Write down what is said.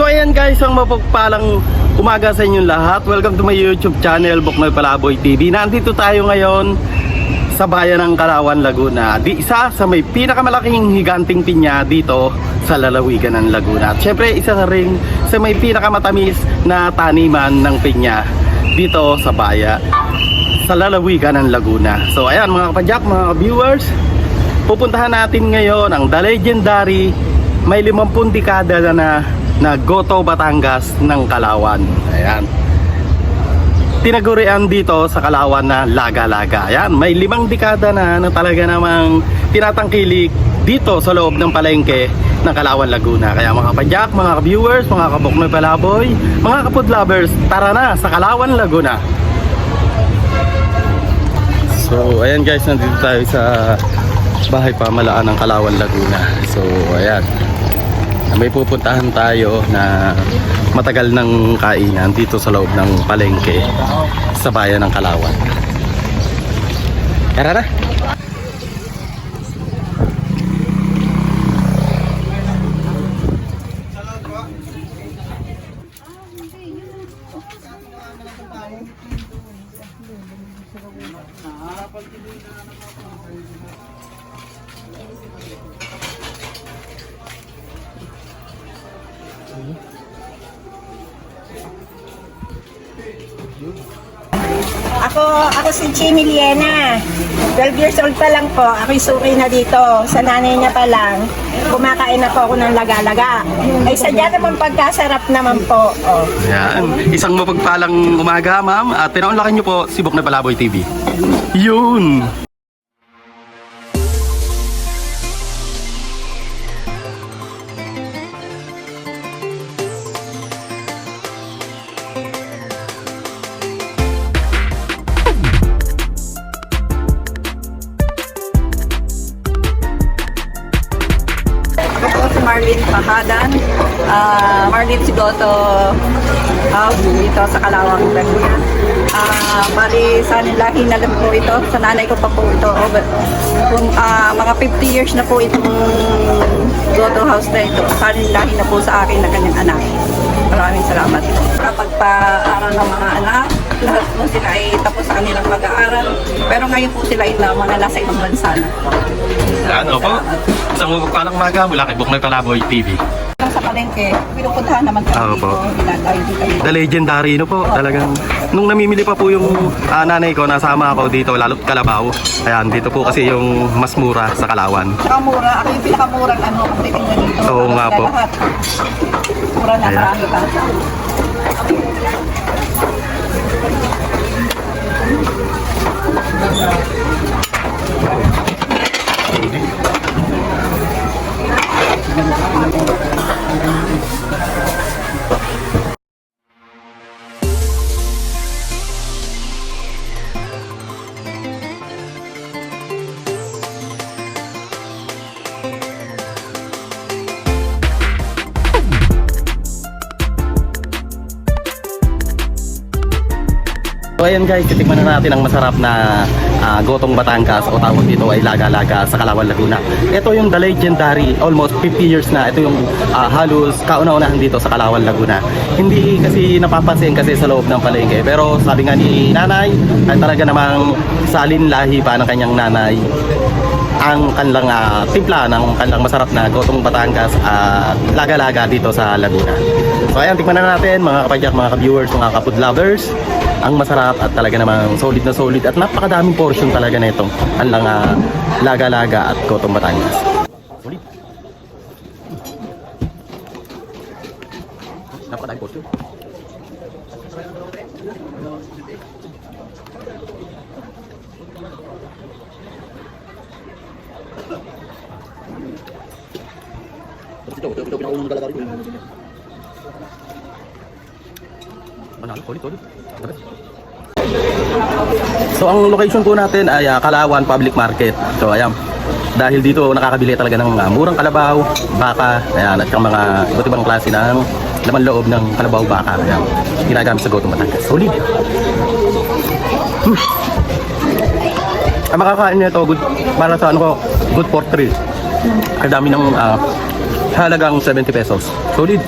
So ayan guys, ang mapagpalang umaga sa inyong lahat. Welcome to my YouTube channel, Buknoy Palaboy TV. Nandito tayo ngayon sa bayan ng Kalawan, Laguna. Di isa sa may pinakamalaking higanting pinya dito sa lalawigan ng Laguna. At syempre, isa sa rin sa may pinakamatamis na taniman ng pinya dito sa bayan sa lalawigan ng Laguna. So ayan mga kapadyak, mga viewers, pupuntahan natin ngayon ang The Legendary may 50 dekada na na, na Goto Batangas ng Kalawan. Ayan. Tinagurian dito sa Kalawan na Laga-Laga. Ayan, may limang dekada na na talaga namang tinatangkilik dito sa loob ng palengke ng Kalawan, Laguna. Kaya mga kapadyak, mga viewers, mga kabuknoy palaboy, mga kapod lovers, tara na sa Kalawan, Laguna. So, ayan guys, nandito tayo sa bahay pamalaan ng Kalawan, Laguna. So, ayan. May pupuntahan tayo na matagal ng kainan dito sa loob ng palengke sa bayan ng Kalawan. Tara na! Ako, ako si Chini Liena. 12 years old pa lang po. Ako'y suki na dito. Sa nanay niya pa lang, kumakain na ako ng laga-laga. Ay sadya naman pagkasarap naman po. Oh. Ayan. Isang mapagpalang umaga, ma'am. At pinaunlakan niyo po si Buknoy Palaboy TV. Yun! Pahadan. Ah, Marlene Sigoto House dito sa Kalawang, Laguna. Ah, bali sa nilahi na lang po ito. Sa nanay ko pa po ito. Over, kung, ah, mga 50 years na po itong Goto House na ito. Sa nilahi na po sa akin na kanyang anak. Maraming salamat po. Kapag pa-aral ng mga anak, lahat po sila ay tapos sa kanilang pag-aaral. Pero ngayon po sila ay na, mga nasa ibang bansa na. Ano po? Isang mapagpalang umaga mula kay Buknoy Palaboy TV. Palengke, pinupuntahan naman kami Oo dito. po. Dinadayo din kami. The legendary no po, talagang nung namimili pa po yung ah, nanay ko, nasama ako dito, lalo't kalabaw. Ayan, dito po kasi yung mas mura sa Kalawan. Tsaka mura. Ako yung pinakamurang ano, kung titingnan dito. Oo nga po. Lahat. Mura na Ayan. marami pa. So ayan guys, titikman na natin ang masarap na ah, gotong Batangas o tawag dito ay laga-laga sa Kalawan, Laguna. Ito yung the legendary, almost 50 years na. Ito yung ah, halos kauna-unahan dito sa Kalawan, Laguna. Hindi kasi napapansin kasi sa loob ng palengke. Pero sabi nga ni nanay, ay talaga namang salin lahi pa ng kanyang nanay ang kanilang ah, timpla ng kanilang masarap na gotong Batangas at laga-laga dito sa Laguna. So ayan, tikman na natin mga kapadyak, mga ka-viewers, mga ka-food lovers. Ang masarap at talaga namang solid na solid at napakadaming portion talaga na itong kanilang ah, laga-laga at gotong Batangas. Solid. Napakadaming portion. Ito, ito, ito, ko. Manalo, solid, solid. So ang location po natin ay ah, Kalawan Public Market. So ayan. Dahil dito nakakabili talaga ng ah, murang kalabaw, baka, ayan, at saka mga iba't ibang klase ng laman loob ng kalabaw baka. Ayan. Ginagamit sa Gotong Batangas. Solid. Hmm. Ang makakain nito good para sa ano ko, good for three. Ang dami ng ah, Halagang 70 pesos. Solid.